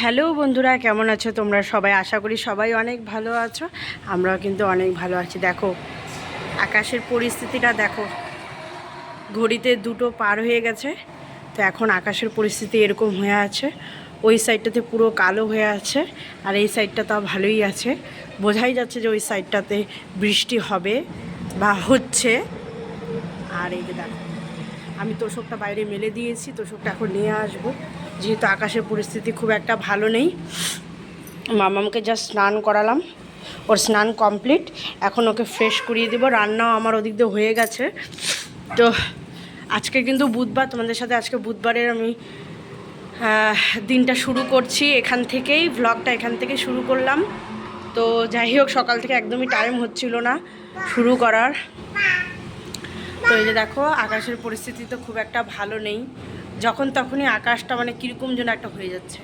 Hello বন্ধুরা, কেমন আছো তোমরা সবাই? আশা করি সবাই অনেক ভালো আছো। আমরাও কিন্তু অনেক ভালো আছি। দেখো, আকাশের পরিস্থিতিটা দেখো। ঘড়িতে দুটো পার হয়ে গেছে। তো এখন আকাশের পরিস্থিতি এরকম হয়ে আছে। ওই সাইডটাতে পুরো কালো হয়ে আছে আর এই সাইডটা তাও ভালোই আছে। বোঝাই যাচ্ছে যে ওই সাইডটাতে বৃষ্টি হবে বা হচ্ছে। আর এই যে দেখো, আমি তোষকটা বাইরে মেলে দিয়েছি, তোষকটা এখন নিয়ে আসব। যেহেতু আকাশের পরিস্থিতি খুব একটা ভালো নেই, মামামকে জাস্ট স্নান করালাম। ওর স্নান কমপ্লিট এখন ওকে ফ্রেশ করিয়ে দেবো। রান্নাও আমার ওদিক দিয়ে হয়ে গেছে। তো আজকে কিন্তু বুধবার, তোমাদের সাথে আজকে বুধবারের আমি দিনটা শুরু করছি এখান থেকেই ভ্লগটা এখান থেকে শুরু করলাম। তো যাই হোক, সকাল থেকে একদমই টাইম হচ্ছিল না শুরু করার। তো এই যে দেখো আকাশের পরিস্থিতি তো খুব একটা ভালো নেই। যখন তখনই আকাশটা মানে কীরকম যেন একটা হয়ে যাচ্ছে।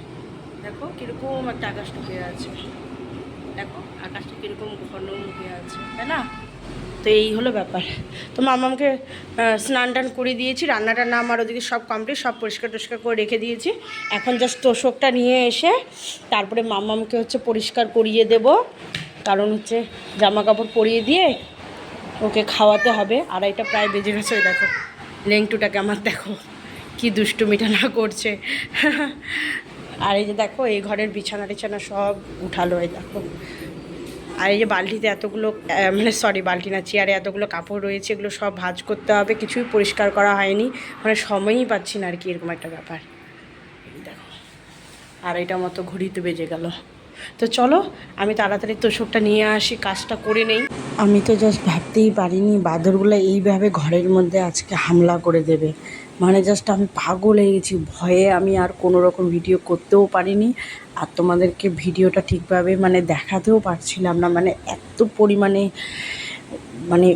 দেখো কীরকম একটা আকাশটা হয়ে আছে। দেখো আকাশটা কীরকম ঘন হয়ে আছে তাই না? তো এই হলো ব্যাপার। তো মামামকে আহ, স্নান টান করে দিয়েছি রান্না টান্না আমার ওদিকে সব কমপ্লিট সব পরিষ্কার টরিষ্কার করে রেখে দিয়েছি। এখন জাস্ট তোষকটা নিয়ে এসে তারপরে মামামকে হচ্ছে পরিষ্কার করিয়ে দেব। কারণ হচ্ছে জামা কাপড় পরিয়ে দিয়ে ওকে খাওয়াতে হবে। আড়াইটা প্রায় বেজে গেছে, ওই দেখো। লেংটুটাকে আমার দেখো, কি দুষ্টুমিটা না করছে। আর এই যে দেখো, এই ঘরের বিছানা টিছানা সব উঠালো, এই দেখো। আর এই যে বালতিতে এতগুলো মানে সরি বালতি না, চেয়ারে এতগুলো কাপড় রয়েছে, এগুলো সব ভাজ করতে হবে, কিছুই পরিষ্কার করা হয়নি। মানে সময়ই পাচ্ছি না আর কি, এরকম একটা ব্যাপার। দেখো আড়াইটা মতো ঘড়িতে বেজে গেল। তো চলো, আমি তাড়াতাড়ি তোষকটা নিয়ে আসি, কাজটা করে নেই। আমি তো জাস্ট ভাবতেই পারিনি বাদরগুলো এইভাবে ঘরের মধ্যে আজকে হামলা করে দেবে। মানে জাস্ট আমি পাগল হয়ে গেছি, ভয়ে আমি আর কোনো রকম ভিডিও করতেও পারিনি। আর তোমাদেরকে ভিডিওটা ঠিকভাবে মানে দেখাতেও পারছিলাম না মানে এত পরিমাণে মানে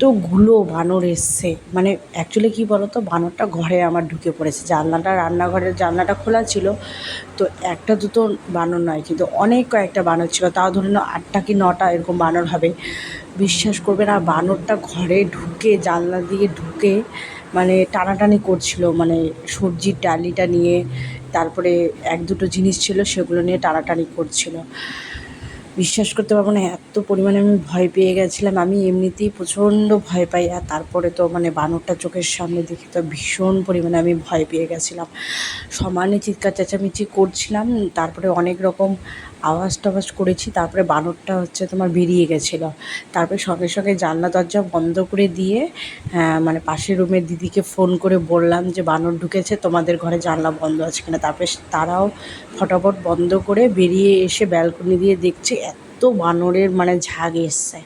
এতগুলো বানর এসছে। মানে অ্যাকচুয়ালি কী বলো তো বানরটা ঘরে আমার ঢুকে পড়েছে। জানলাটা, রান্নাঘরের জানলাটা খোলা ছিল। তো একটা দুটো বানর নয়, কিন্তু অনেক কয়েকটা বানর ছিল। তাও ধরে নাও আটটা কি নটা এরকম বানর হবে। বিশ্বাস করবে না, বানরটা ঘরে ঢুকে, জানলা দিয়ে ঢুকে মানে টানাটানি করছিল। মানে সবজির ডালিটা নিয়ে, তারপরে এক দুটো জিনিস ছিল, সেগুলো নিয়ে টানাটানি করছিল। বিশ্বাস করতে পারব না, এত পরিমাণে আমি ভয় পেয়ে গেছিলাম। আমি এমনিতেই প্রচণ্ড ভয় পাই, আর তারপরে তো মানে বানরটা চোখের সামনে দেখি তো ভীষণ পরিমাণে আমি ভয় পেয়ে গেছিলাম। সমানে চিৎকার চেঁচামেচি করছিলাম, তারপরে অনেক রকম আওয়াজ টাওয়াজ করেছি তারপরে বানরটা হচ্ছে তোমার বেরিয়ে গেছিল। তারপরে সঙ্গে সঙ্গে জানলা দরজা বন্ধ করে দিয়ে হ্যাঁ, মানে পাশের রুমের দিদিকে ফোন করে বললাম যে বানর ঢুকেছে তোমাদের ঘরে জানলা বন্ধ আছে কিনা? তারপরে তারাও ফটাফট বন্ধ করে বেরিয়ে এসে ব্যালকনি দিয়ে দেখছে এত বানরের মানে ঝাঁক এসছে।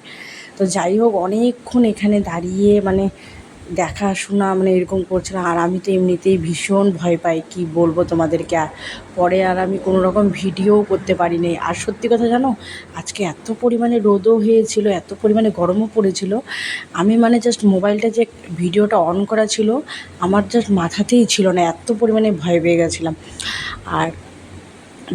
তো যাই হোক অনেকক্ষণ এখানে দাঁড়িয়ে মানে দেখাশোনা মানে এরকম করছিলাম আর আমি তো এমনিতেই ভীষণ ভয় পাই, কি বলব তোমাদেরকে আর। পরে আর আমি কোনো রকম ভিডিও করতে পারি পারিনি। আর সত্যি কথা জানো, আজকে এত পরিমাণে রোদও হয়েছিল, এত পরিমাণে গরমও পড়েছিল। আমি মানে জাস্ট মোবাইলটা যে ভিডিওটা অন করা ছিল, আমার জাস্ট মাথাতেই ছিল না, এত পরিমাণে ভয় পেয়ে গেছিলাম। আর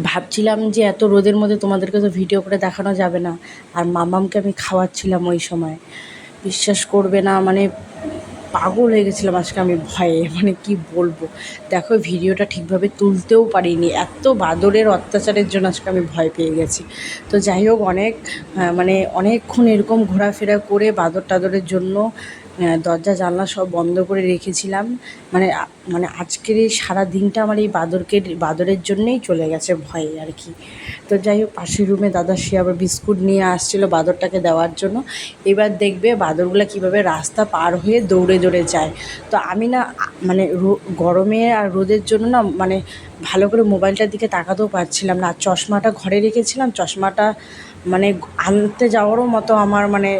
ভাবছিলাম যে এত রোদের মধ্যে তোমাদেরকে তো ভিডিও করে দেখানো যাবে না। আর মামামকে আমি খাওয়াচ্ছিলাম ওই সময়। বিশ্বাস করবে না মানে পাগল হয়ে গেছিলাম আজকে আমি ভয়ে মানে কি বলব? দেখো ভিডিওটা ঠিকভাবে তুলতেও পারিনি। এত বাদরের অত্যাচারের জন্য আজকে আমি ভয় পেয়ে গেছি। তো যাই হোক, অনেক মানে অনেকক্ষণ এরকম ঘোরাফেরা করে বাদর টাদরের জন্য দরজা, জানলা সব বন্ধ করে রেখেছিলাম। মানে মানে আজকের এই সারা দিনটা আমার এই বাদরকে, বাদরের জন্যেই চলে গেছে ভয়ে আর কি। তো যাই হোক, পাশের রুমে দাদা সে আবার বিস্কুট নিয়ে আসছিল বাদরটাকে দেওয়ার জন্য। এবার দেখবে বাদরগুলো কীভাবে রাস্তা পার হয়ে দৌড়ে দৌড়ে যায়। তো আমি না মানে গরমে আর রোদের জন্য না মানে ভালো করে মোবাইলটার দিকে তাকাতেও পারছিলাম না। চশমাটা ঘরে রেখেছিলাম, চশমাটা মানে আনতে যাওয়ারও মতো আমার মানে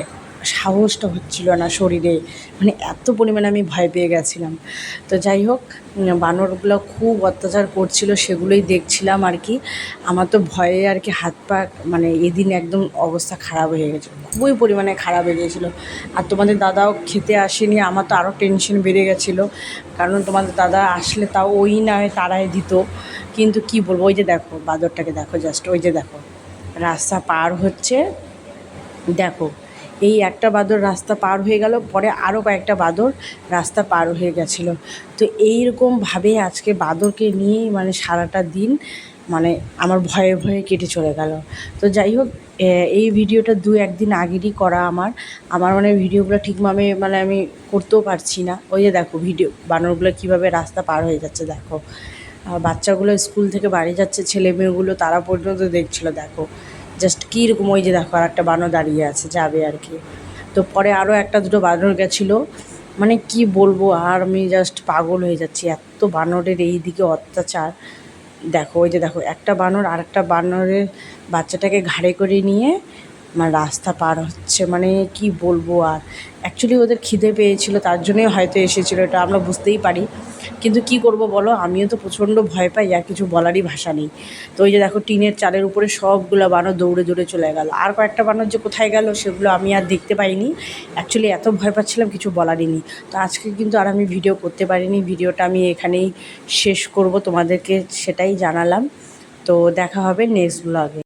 সাহসটা হচ্ছিল না শরীরে। মানে এত পরিমাণে আমি ভয় পেয়ে গেছিলাম। তো যাই হোক বানরগুলো খুব অত্যাচার করছিল, সেগুলোই দেখছিলাম আর কি। আমার তো ভয়ে আর কি হাত পা মানে এদিন একদম অবস্থা খারাপ হয়ে গেছিল, খুবই পরিমাণে খারাপ হয়ে গিয়েছিল আর তোমাদের দাদাও খেতে আসেনি, আমার তো আরও টেনশন বেড়ে গেছিল। কারণ তোমাদের দাদা আসলে তাও ওই নয় তারাই দিত। কিন্তু কি বলব, ওই যে দেখো, বাদরটাকে দেখো জাস্ট ওই যে দেখো, রাস্তা পার হচ্ছে, দেখো এই একটা বাদর রাস্তা পার হয়ে গেল, পরে আরও কয়েকটা বাদর রাস্তা পার হয়ে গেছিল। তো এইরকমভাবে আজকে বাদরকে নিয়েই মানে সারাটা দিন মানে আমার ভয়ে ভয়ে কেটে চলে গেল। তো যাই হোক এই ভিডিওটা দু একদিন আগেরই করা আমার। আমার মানে ভিডিওগুলো ঠিকভাবে মানে আমি করতেও পারছি না। ওই যে দেখো ভিডিও, বানরগুলো কীভাবে রাস্তা পার হয়ে যাচ্ছে দেখো। বাচ্চাগুলো স্কুল থেকে বাড়ি যাচ্ছে ছেলে মেয়েগুলো তারা পর্যন্ত দেখছিল, দেখো। জাস্ট কীরকম ওই যে দেখো আর একটা বানর দাঁড়িয়ে আছে, যাবে আর কি। তো পরে আরও একটা দুটো বানর গেছিল। মানে কি বলব আর, আমি জাস্ট পাগল হয়ে যাচ্ছি। এত বানরের এই দিকে অত্যাচার। দেখো, ওই যে দেখো, একটা বানর আর একটা বানরের বাচ্চাটাকে ঘাড়ে করে নিয়ে মানে রাস্তা পার হচ্ছে মানে কি বলব আর? অ্যাকচুয়ালি ওদের খিদে পেয়েছিল, তার জন্যই হয়তো এসেছিল, এটা আমরা বুঝতেই পারি। কিন্তু কি করব বলো, আমিও তো প্রচণ্ড ভয় পাই, আর কিছু বলারই ভাষা নেই। তো ওই যে দেখো, টিনের চালের উপরে সবগুলো বানর দৌড়ে দৌড়ে চলে গেল। আর কয়েকটা বানর যে কোথায় গেল, সেগুলো আমি আর দেখতে পাইনি। অ্যাকচুয়ালি এত ভয় পাচ্ছিলাম, কিছু বলারই নেই। তো আজকে কিন্তু আর আমি ভিডিও করতে পারিনি ভিডিওটা আমি এখানেই শেষ করব, তোমাদেরকে সেটাই জানালাম। তো দেখা হবে নেক্সট ব্লগে